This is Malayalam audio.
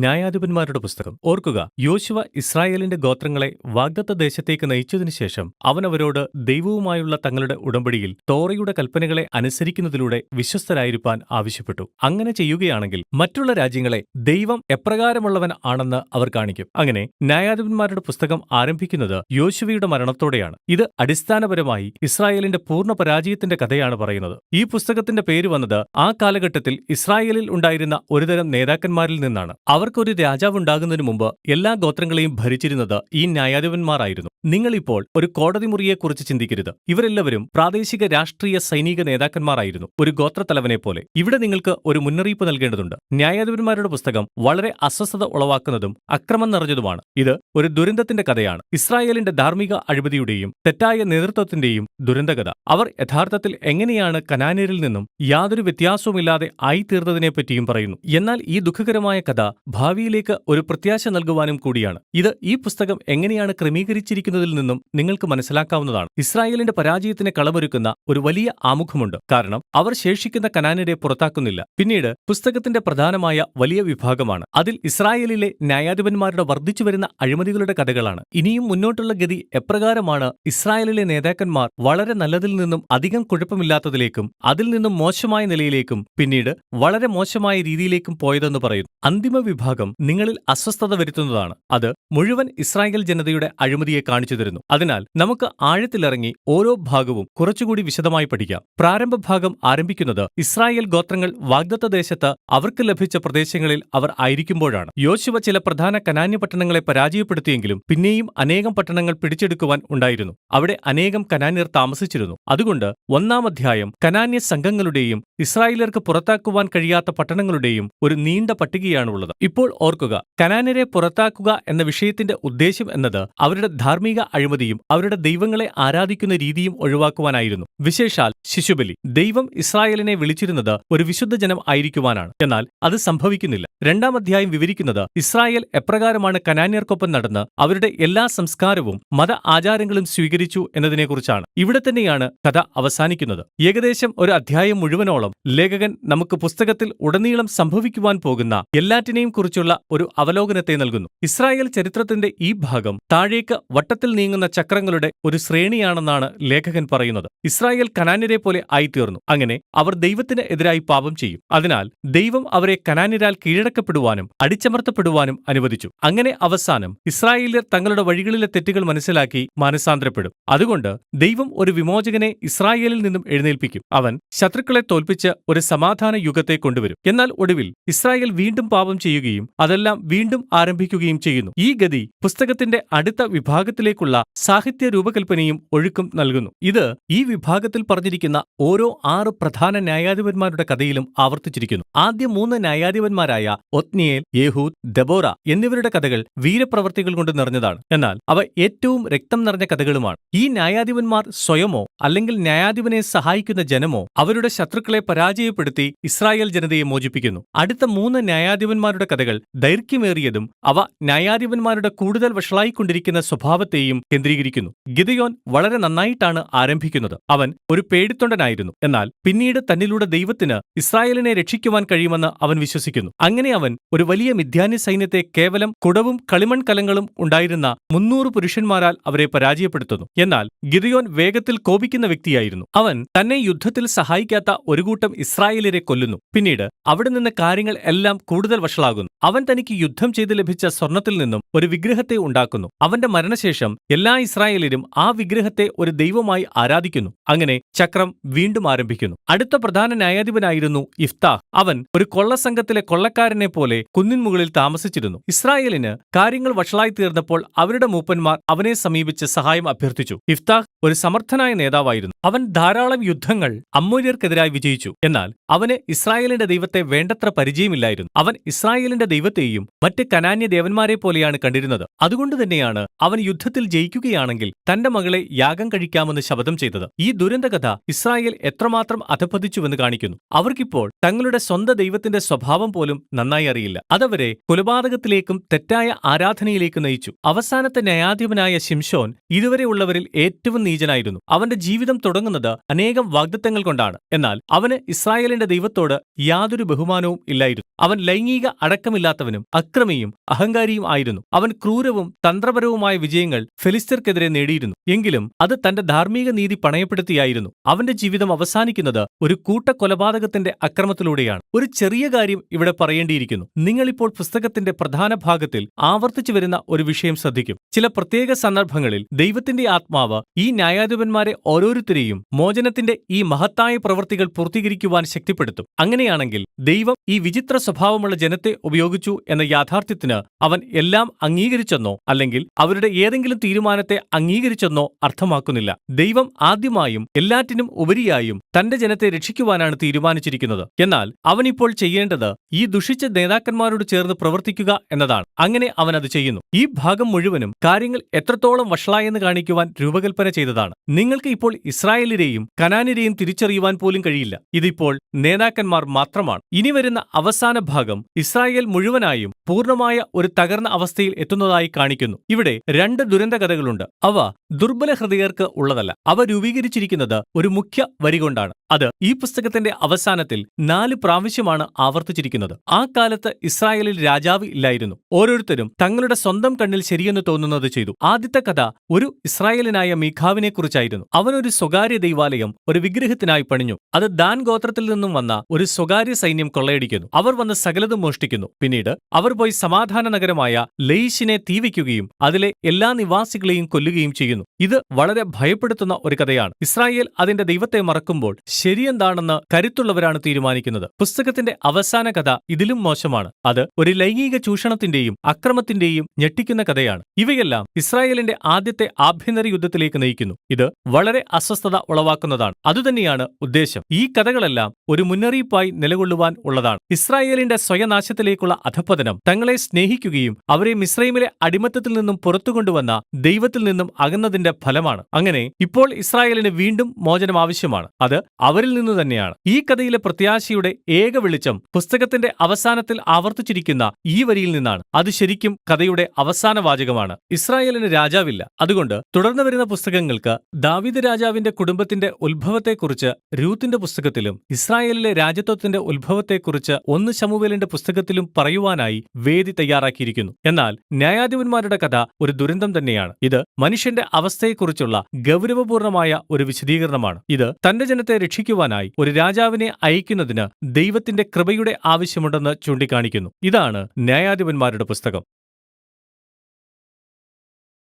ന്യായാധിപന്മാരുടെ പുസ്തകം. ഓർക്കുക യോശുവ ഇസ്രായേലിന്റെ ഗോത്രങ്ങളെ വാഗ്ദത്ത ദേശത്തേക്ക് നയിച്ചതിനു ശേഷം അവൻ അവരോട് ദൈവവുമായുള്ള തങ്ങളുടെ ഉടമ്പടിയിൽ തോറയുടെ കൽപ്പനകളെ അനുസരിക്കുന്നതിലൂടെ വിശ്വസ്തരായിരിക്കാൻ ആവശ്യപ്പെട്ടു. അങ്ങനെ ചെയ്യുകയാണെങ്കിൽ മറ്റുള്ള രാജ്യങ്ങളെ ദൈവം എപ്രകാരമുള്ളവൻ ആണെന്ന് അവർ കാണിക്കും. അങ്ങനെ ന്യായാധിപന്മാരുടെ പുസ്തകം ആരംഭിക്കുന്നത് യോശുവയുടെ മരണത്തോടെയാണ്. ഇത് അടിസ്ഥാനപരമായി ഇസ്രായേലിന്റെ പൂർണ പരാജയത്തിന്റെ കഥയാണ് പറയുന്നത്. ഈ പുസ്തകത്തിന്റെ പേര് വന്നത് ആ കാലഘട്ടത്തിൽ ഇസ്രായേലിൽ ഉണ്ടായിരുന്ന ഒരുതരം നേതാക്കന്മാരിൽ നിന്നാണ്. അവർക്കൊരു രാജാവുണ്ടാകുന്നതിനു മുമ്പ് എല്ലാ ഗോത്രങ്ങളെയും ഭരിച്ചിരുന്നത് ഈ ന്യായാധിപന്മാരായിരുന്നു. നിങ്ങളിപ്പോൾ ഒരു കോടതി മുറിയെക്കുറിച്ച് ചിന്തിക്കരുത്. ഇവരെല്ലാവരും പ്രാദേശിക രാഷ്ട്രീയ സൈനിക നേതാക്കന്മാരായിരുന്നു. ഒരു ഗോത്രത്തലവനെ പോലെ ഇവിടെ നിങ്ങൾക്ക് ഒരു മുന്നറിയിപ്പ് നൽകേണ്ടതുണ്ട്. ന്യായാധിപന്മാരുടെ പുസ്തകം വളരെ അസ്വസ്ഥത ഉളവാക്കുന്നതും അക്രമം നിറഞ്ഞതുമാണ്. ഇത് ഒരു ദുരന്തത്തിന്റെ കഥയാണ്. ഇസ്രായേലിന്റെ ധാർമ്മിക അഴിമതിയുടെയും തെറ്റായ നേതൃത്വത്തിന്റെയും ദുരന്തകഥ. അവർ യഥാർത്ഥത്തിൽ എങ്ങനെയാണ് കനാനിയരിൽ നിന്നും യാതൊരു വ്യത്യാസവുമില്ലാതെ ആയിത്തീർന്നതിനെപ്പറ്റിയും പറയുന്നു. എന്നാൽ ഈ ദുഃഖകരമായ കഥ ഭാവിയിലേക്ക് ഒരു പ്രത്യാശ നൽകുവാനും കൂടിയാണ്. ഇത് ഈ പുസ്തകം എങ്ങനെയാണ് ക്രമീകരിച്ചിരിക്കുന്നതിൽ നിന്നും നിങ്ങൾക്ക് മനസ്സിലാക്കാവുന്നതാണ്. ഇസ്രായേലിന്റെ പരാജയത്തിന് കളമൊരുക്കുന്ന ഒരു വലിയ ആമുഖമുണ്ട്. കാരണം അവർ ശേഷിക്കുന്ന കനാനിരെ പുറത്താക്കുന്നില്ല. പിന്നീട് പുസ്തകത്തിന്റെ പ്രധാനമായ വലിയ വിഭാഗമാണ്. അതിൽ ഇസ്രായേലിലെ ന്യായാധിപന്മാരുടെ വർദ്ധിച്ചുവരുന്ന അഴിമതികളുടെ കഥകളാണ്. ഇനിയും മുന്നോട്ടുള്ള ഗതി എപ്രകാരമാണ് ഇസ്രായേലിലെ നേതാക്കന്മാർ വളരെ നല്ലതിൽ നിന്നും അധികം കുഴപ്പമില്ലാത്തതിലേക്കും അതിൽ നിന്നും മോശമായ നിലയിലേക്കും പിന്നീട് വളരെ മോശമായ രീതിയിലേക്കും പോയതെന്ന് പറയുന്നു. അന്തിമ വിഭാഗം നിങ്ങളിൽ അസ്വസ്ഥത വരുത്തുന്നതാണ്. അത് മുഴുവൻ ഇസ്രായേൽ ജനതയുടെ അഴിമതിയെ കാണിച്ചു തരുന്നു. അതിനാൽ നമുക്ക് ആഴത്തിലിറങ്ങി ഓരോ ഭാഗവും കുറച്ചുകൂടി വിശദമായി പഠിക്കാം. പ്രാരംഭ ഭാഗം ആരംഭിക്കുന്നത് ഇസ്രായേൽ ഗോത്രങ്ങൾ വാഗ്ദത്ത ദേശത്ത് അവർക്ക് ലഭിച്ച പ്രദേശങ്ങളിൽ അവർ ആയിരിക്കുമ്പോഴാണ്. യോശുവ ചില പ്രധാന കനാന്യ പട്ടണങ്ങളെ പരാജയപ്പെടുത്തിയെങ്കിലും പിന്നെയും അനേകം പട്ടണങ്ങൾ പിടിച്ചെടുക്കുവാൻ ഉണ്ടായിരുന്നു. അവിടെ അനേകം കനാന്യർ താമസിച്ചിരുന്നു. അതുകൊണ്ട് ഒന്നാം അധ്യായം കനാന്യ സംഘങ്ങളുടെയും ഇസ്രായേലർക്ക് പുറത്താക്കുവാൻ കഴിയാത്ത പട്ടണങ്ങളുടെയും ഒരു നീണ്ട പട്ടികയാണുള്ളത്. ഇപ്പോൾ ഓർക്കുക കനാനരെ പുറത്താക്കുക എന്ന വിഷയത്തിന്റെ ഉദ്ദേശ്യം എന്നത് അവരുടെ ധാർമ്മിക അഴിമതിയും അവരുടെ ദൈവങ്ങളെ ആരാധിക്കുന്ന രീതിയും ഒഴിവാക്കുവാനായിരുന്നു. വിശേഷാൽ ശിശുബലി ദൈവം ഇസ്രായേലിനെ വിളിച്ചിരുന്നത് ഒരു വിശുദ്ധ ജനം ആയിരിക്കുവാനാണ്. എന്നാൽ അത് സംഭവിക്കുന്നില്ല. രണ്ടാം അധ്യായം വിവരിക്കുന്നത് ഇസ്രായേൽ എപ്രകാരമാണ് കനാന്യർക്കൊപ്പം നടന്ന് അവരുടെ എല്ലാ സംസ്കാരവും മത ആചാരങ്ങളും സ്വീകരിച്ചു എന്നതിനെക്കുറിച്ചാണ്. ഇവിടെ തന്നെയാണ് കഥ അവസാനിക്കുന്നത്. ഏകദേശം ഒരു അധ്യായം മുഴുവനോളം ലേഖകൻ നമുക്ക് പുസ്തകത്തിൽ ഉടനീളം സംഭവിക്കുവാൻ പോകുന്ന എല്ലാറ്റിനെയും കുറിച്ചുള്ള ഒരു അവലോകനത്തെ നൽകുന്നു. ഇസ്രായേൽ ചരിത്രത്തിന്റെ ഈ ഭാഗം താഴേക്ക് വട്ടത്തിൽ നീങ്ങുന്ന ചക്രങ്ങളുടെ ഒരു ശ്രേണിയാണെന്നാണ് ലേഖകൻ പറയുന്നത്. ഇസ്രായേൽ കനാനിരെ പോലെ ആയിത്തീർന്നു. അങ്ങനെ അവർ ദൈവത്തിന് എതിരായി പാപം ചെയ്യും. അതിനാൽ ദൈവം അവരെ കനാനിരാൽ കീഴടക്കപ്പെടുവാനും അടിച്ചമർത്തപ്പെടുവാനും അനുവദിച്ചു. അങ്ങനെ അവസാനം ഇസ്രായേലിയർ തങ്ങളുടെ വഴികളിലെ തെറ്റുകൾ മനസ്സിലാക്കി മാനസാന്തരപ്പെടും. അതുകൊണ്ട് ദൈവം ഒരു വിമോചകനെ ഇസ്രായേലിൽ നിന്നും എഴുന്നേൽപ്പിക്കും. അവൻ ശത്രുക്കളെ തോൽപ്പിച്ച് ഒരു സമാധാന യുഗത്തെ കൊണ്ടുവരും. എന്നാൽ ഒടുവിൽ ഇസ്രായേൽ വീണ്ടും പാപം ചെയ്യുകയും അതെല്ലാം വീണ്ടും ആരംഭിക്കുകയും ചെയ്യുന്നു. ഈ ഗതി പുസ്തകത്തിന്റെ അടുത്ത വിഭാഗത്തിലേക്കുള്ള സാഹിത്യ രൂപകൽപ്പനയും ഒഴുക്കും നൽകുന്നു. ഇത് ഈ വിഭാഗത്തിൽ പറഞ്ഞിരിക്കുന്ന ഓരോ ആറ് പ്രധാന ന്യായാധിപന്മാരുടെ കഥയിലും ആവർത്തിച്ചിരിക്കുന്നു. ആദ്യ മൂന്ന് ന്യായാധിപന്മാരായ ഒത്നിയേൽ യേഹൂദ് ദബോറ എന്നിവരുടെ കഥകൾ വീരപ്രവർത്തികൾ കൊണ്ട് നിറഞ്ഞതാണ്. എന്നാൽ അവ ഏറ്റവും രക്തം നിറഞ്ഞ കഥകളുമാണ്. ഈ ന്യായാധിപന്മാർ സ്വയമോ അല്ലെങ്കിൽ ന്യായാധിപനെ സഹായിക്കുന്ന ജനമോ അവരുടെ ശത്രുക്കളെ പരാജയപ്പെടുത്തി ഇസ്രായേൽ ജനതയെ മോചിപ്പിക്കുന്നു. അടുത്ത മൂന്ന് ന്യായാധിപന്മാരുടെ കഥകൾ ദൈർഘ്യമേറിയതും അവ ന്യായാധിപന്മാരുടെ കൂടുതൽ വഷളായിക്കൊണ്ടിരിക്കുന്ന സ്വഭാവത്തെയും കേന്ദ്രീകരിക്കുന്നു. ഗിതയോൻ വളരെ നന്നായിട്ടാണ് ആരംഭിക്കുന്നത്. അവൻ ഒരു പേടിത്തൊണ്ടനായിരുന്നു. എന്നാൽ പിന്നീട് തന്നിലൂടെ ദൈവത്തിന് ഇസ്രായേലിനെ രക്ഷിക്കുവാൻ കഴിയുമെന്ന് അവൻ വിശ്വസിക്കുന്നു. അങ്ങനെ അവൻ ഒരു വലിയ മിഥ്യാന്യ സൈന്യത്തെ കേവലം കുടവും കളിമൺ കലങ്ങളും ഉണ്ടായിരുന്ന മുന്നൂറ് പുരുഷന്മാരാൽ അവരെ പരാജയപ്പെടുത്തുന്നു. എന്നാൽ ഗിതയോൻ വേഗത്തിൽ കോപിക്കുന്ന വ്യക്തിയായിരുന്നു. അവൻ തന്നെ യുദ്ധത്തിൽ സഹായിക്കാത്ത ഒരു കൂട്ടം ഇസ്രായേലിയരെ കൊല്ലുന്നു. പിന്നീട് അവിടെ നിന്ന് കാര്യങ്ങൾ എല്ലാം കൂടുതൽ വഷളാകുന്നു. അവൻ തനിക്ക് യുദ്ധം ചെയ്ത് ലഭിച്ച സ്വർണത്തിൽ നിന്നും ഒരു വിഗ്രഹത്തെ ഉണ്ടാക്കുന്നു. അവന്റെ മരണശേഷം എല്ലാ ഇസ്രായേലിലും ആ വിഗ്രഹത്തെ ഒരു ദൈവമായി ആരാധിക്കുന്നു. അങ്ങനെ ചക്രം വീണ്ടും ആരംഭിക്കുന്നു. അടുത്ത പ്രധാന ന്യായാധിപനായിരുന്നു ഇഫ്താഹ്. അവൻ ഒരു കൊള്ളസംഘത്തിലെ കൊള്ളക്കാരനെ പോലെ കുന്നിൻ മുകളിൽ താമസിച്ചിരുന്നു. ഇസ്രായേലിന് കാര്യങ്ങൾ വഷളായി തീർന്നപ്പോൾ അവരുടെ മൂപ്പന്മാർ അവനെ സമീപിച്ച് സഹായം അഭ്യർത്ഥിച്ചു. ഇഫ്താഹ് ഒരു സമർത്ഥനായ നേതാവായിരുന്നു. അവൻ ധാരാളം യുദ്ധങ്ങൾ അമ്മൂര്യർക്കെതിരായി വിജയിച്ചു. എന്നാൽ അവന് ഇസ്രായേലിന്റെ ദൈവത്തെ വേണ്ടത്ര പരിചയമില്ലായിരുന്നു. അവൻ ഇസ്രായേലിന്റെ ദൈവത്തെയും മറ്റ് കനാന്യ ദേവന്മാരെ പോലെയാണ് കണ്ടിരുന്നത്. അതുകൊണ്ട് തന്നെയാണ് അവൻ യുദ്ധത്തിൽ ജയിക്കുകയാണെങ്കിൽ തന്റെ മകളെ യാഗം കഴിക്കാമെന്ന് ശപഥം ചെയ്തത്. ഈ ദുരന്തകഥ ഇസ്രായേൽ എത്രമാത്രം അധപ്പതിച്ചുവെന്ന് കാണിക്കുന്നു. അവർക്കിപ്പോൾ തങ്ങളുടെ സ്വന്തം ദൈവത്തിന്റെ സ്വഭാവം പോലും നന്നായി അറിയില്ല. അതവരെ കൊലപാതകത്തിലേക്കും തെറ്റായ ആരാധനയിലേക്കും നയിച്ചു. അവസാനത്തെ ന്യായാധിപനായ ശിംഷോൻ ഇതുവരെയുള്ളവരിൽ ഏറ്റവും നീചനായിരുന്നു. അവന്റെ ജീവിതം തുടങ്ങുന്നത് അനേകം വാഗ്ദത്തങ്ങൾ കൊണ്ടാണ്. എന്നാൽ അവന് ഇസ്രായേലിന്റെ ദൈവത്തോട് യാതൊരു ബഹുമാനവും ഇല്ലായിരുന്നു. അവൻ ലൈംഗിക അടക്ക അടക്കമില്ലാത്തവനും അക്രമിയും അഹങ്കാരിയും ആയിരുന്നു. അവൻ ക്രൂരവും തന്ത്രപരവുമായ വിജയങ്ങൾ ഫെലിസ്തീർക്കെതിരെ നേടിയിരുന്നു. എങ്കിലും അത് തന്റെ ധാർമ്മിക നീതി പണയപ്പെടുത്തിയായിരുന്നു. അവന്റെ ജീവിതം അവസാനിക്കുന്നത് ഒരു കൂട്ടക്കൊലപാതകത്തിന്റെ അക്രമത്തിലൂടെയാണ്. ഒരു ചെറിയ കാര്യം ഇവിടെ പറയേണ്ടിയിരിക്കുന്നു. നിങ്ങളിപ്പോൾ പുസ്തകത്തിന്റെ പ്രധാന ഭാഗത്തിൽ ആവർത്തിച്ചു വരുന്ന ഒരു വിഷയം ശ്രദ്ധിക്കും. ചില പ്രത്യേക സന്ദർഭങ്ങളിൽ ദൈവത്തിന്റെ ആത്മാവ് ഈ ന്യായാധിപന്മാരെ ഓരോരുത്തരെയും മോചനത്തിന്റെ ഈ മഹത്തായ പ്രവൃത്തികൾ പൂർത്തീകരിക്കുവാൻ ശക്തിപ്പെടുത്തും. അങ്ങനെയാണെങ്കിൽ ദൈവം ഈ വിചിത്ര സ്വഭാവമുള്ള ജനത്തെ ഉപയോഗിച്ചു എന്ന യാഥാർത്ഥ്യത്തിന് അവൻ എല്ലാം അംഗീകരിച്ചെന്നോ അല്ലെങ്കിൽ അവരുടെ ഏതെങ്കിലും തീരുമാനത്തെ അംഗീകരിച്ചെന്നോ അർത്ഥമാക്കുന്നില്ല. ദൈവം ആദ്യമായും എല്ലാറ്റിനും ഉപരിയായും തന്റെ ജനത്തെ രക്ഷിക്കുവാനാണ് തീരുമാനിച്ചിരിക്കുന്നത്. എന്നാൽ അവൻ ഇപ്പോൾ ചെയ്യേണ്ടത് ഈ ദുഷിച്ച നേതാക്കന്മാരോട് ചേർന്ന് പ്രവർത്തിക്കുക എന്നതാണ്. അങ്ങനെ അവൻ അത് ചെയ്യുന്നു. ഈ ഭാഗം മുഴുവനും കാര്യങ്ങൾ എത്രത്തോളം വഷളായെന്ന് കാണിക്കുവാൻ രൂപകൽപ്പന ചെയ്തതാണ്. നിങ്ങൾക്ക് ഇപ്പോൾ ഇസ്രായേലിനെയും കനാനിനെയും തിരിച്ചറിയുവാൻ പോലും കഴിയില്ല. ഇതിപ്പോൾ നേതാക്കന്മാർ മാത്രമാണ്. ഇനി വരുന്ന അവസാന ഭാഗം ഇസ്രായേൽ മുഴുവനായും പൂർണമായ ഒരു തകർന്ന അവസ്ഥയിൽ എത്തുന്നതായി കാണിക്കുന്നു. ഇവിടെ രണ്ട് ദുരന്ത കഥകളുണ്ട് അവ ദുർബല ഹൃദയർക്ക് ഉള്ളതല്ല. അവ രൂപീകരിച്ചിരിക്കുന്നത് ഒരു മുഖ്യ വരി കൊണ്ടാണ്. അത് ഈ പുസ്തകത്തിന്റെ അവസാനത്തിൽ നാല് പ്രാവശ്യമാണ് ആവർത്തിച്ചിരിക്കുന്നത്. ആ കാലത്ത് ഇസ്രായേലിൽ രാജാവ് ഇല്ലായിരുന്നു. ഓരോരുത്തരും തങ്ങളുടെ സ്വന്തം കണ്ണിൽ ശരിയെന്ന് തോന്നുന്നത് ചെയ്തു. ആദ്യത്തെ കഥ ഒരു ഇസ്രായേലിനായ മീഖാവിനെ കുറിച്ചായിരുന്നു അവനൊരു സ്വകാര്യ ദൈവാലയം ഒരു വിഗ്രഹത്തിനായി പണിഞ്ഞു. അത് ദാൻ ഗോത്രത്തിൽ നിന്നും വന്ന ഒരു സ്വകാര്യ സൈന്യം കൊള്ളയടിക്കുന്നു. അവർ വന്ന് സകലതും മോഷ്ടിക്കുന്നു. പിന്നീട് അവർ പോയി സമാധാന നഗരമായ ലെയ്ഷിനെ തീവിക്കുകയും അതിലെ എല്ലാ നിവാസികളെയും കൊല്ലുകയും ചെയ്യുന്നു. ഇത് വളരെ ഭയപ്പെടുത്തുന്ന ഒരു കഥയാണ്. ഇസ്രായേൽ അതിന്റെ ദൈവത്തെ മറക്കുമ്പോൾ ശരിയെന്താണെന്ന് കരുത്തുള്ളവരാണ് തീരുമാനിക്കുന്നത്. പുസ്തകത്തിന്റെ അവസാന കഥ ഇതിലും മോശമാണ്. അത് ഒരു ലൈംഗിക ചൂഷണത്തിന്റെയും അക്രമത്തിന്റെയും ഞെട്ടിക്കുന്ന കഥയാണ്. ഇവയെല്ലാം ഇസ്രായേലിന്റെ ആദ്യത്തെ ആഭ്യന്തര യുദ്ധത്തിലേക്ക് നയിക്കുന്നു. ഇത് വളരെ അസ്വസ്ഥത ഉളവാക്കുന്നതാണ്. അതുതന്നെയാണ് ഉദ്ദേശം. ഈ കഥകളെല്ലാം ഒരു മുന്നറിയിപ്പായി നിലകൊള്ളുവാൻ ഉള്ളതാണ്. ഇസ്രായേലിന്റെ സ്വയനാശത്തിലേക്കുള്ള അധപ്പതനം തങ്ങളെ സ്നേഹിക്കുകയും അവരെ മിസ്രൈമിലെ അടിമത്തത്തിൽ നിന്നും പുറത്തു കൊണ്ടുവന്ന ദൈവത്തിൽ നിന്നും അകന്നതിന്റെ ഫലമാണ്. അങ്ങനെ ഇപ്പോൾ ഇസ്രായേലിന് വീണ്ടും മോചനം ആവശ്യമാണ്. അത് അവരിൽ നിന്നു തന്നെയാണ്. ഈ കഥയിലെ പ്രത്യാശയുടെ ഏക വെളിച്ചം പുസ്തകത്തിന്റെ അവസാനത്തിൽ ആവർത്തിച്ചിരിക്കുന്ന ഈ വരിയിൽ നിന്നാണ്. അത് ശരിക്കും കഥയുടെ അവസാന വാചകമാണ്. ഇസ്രായേലിന് രാജാവില്ല. അതുകൊണ്ട് തുടർന്ന് വരുന്ന പുസ്തകങ്ങൾക്ക് ദാവിദ് രാജാവിന്റെ കുടുംബത്തിന്റെ ഉത്ഭവത്തെക്കുറിച്ച് രൂത്തിന്റെ പുസ്തകത്തിലും ഇസ്രായേലിലെ രാജ്യത്വത്തിന്റെ ഉത്ഭവത്തെക്കുറിച്ച് ഒന്ന് ശമുവേലിന്റെ പുസ്തകത്തിലും പറയുവാനായി വേദി തയ്യാറാക്കിയിരിക്കുന്നു. എന്നാൽ ന്യായാധിപന്മാരുടെ കഥ ഒരു ദുരന്തം തന്നെയാണ്. ഇത് മനുഷ്യന്റെ അവസ്ഥയെക്കുറിച്ചുള്ള ഗൗരവപൂർണമായ ഒരു വിശദീകരണമാണ്. ഇത് തന്റെ ജനത്തെ രക്ഷിക്കുവാനായി ഒരു രാജാവിനെ അയക്കുന്നതിന് ദൈവത്തിന്റെ കൃപയുടെ ആവശ്യമുണ്ടെന്ന് ചൂണ്ടിക്കാണിക്കുന്നു. ഇതാണ് ന്യായാധിപന്മാരുടെ പുസ്തകം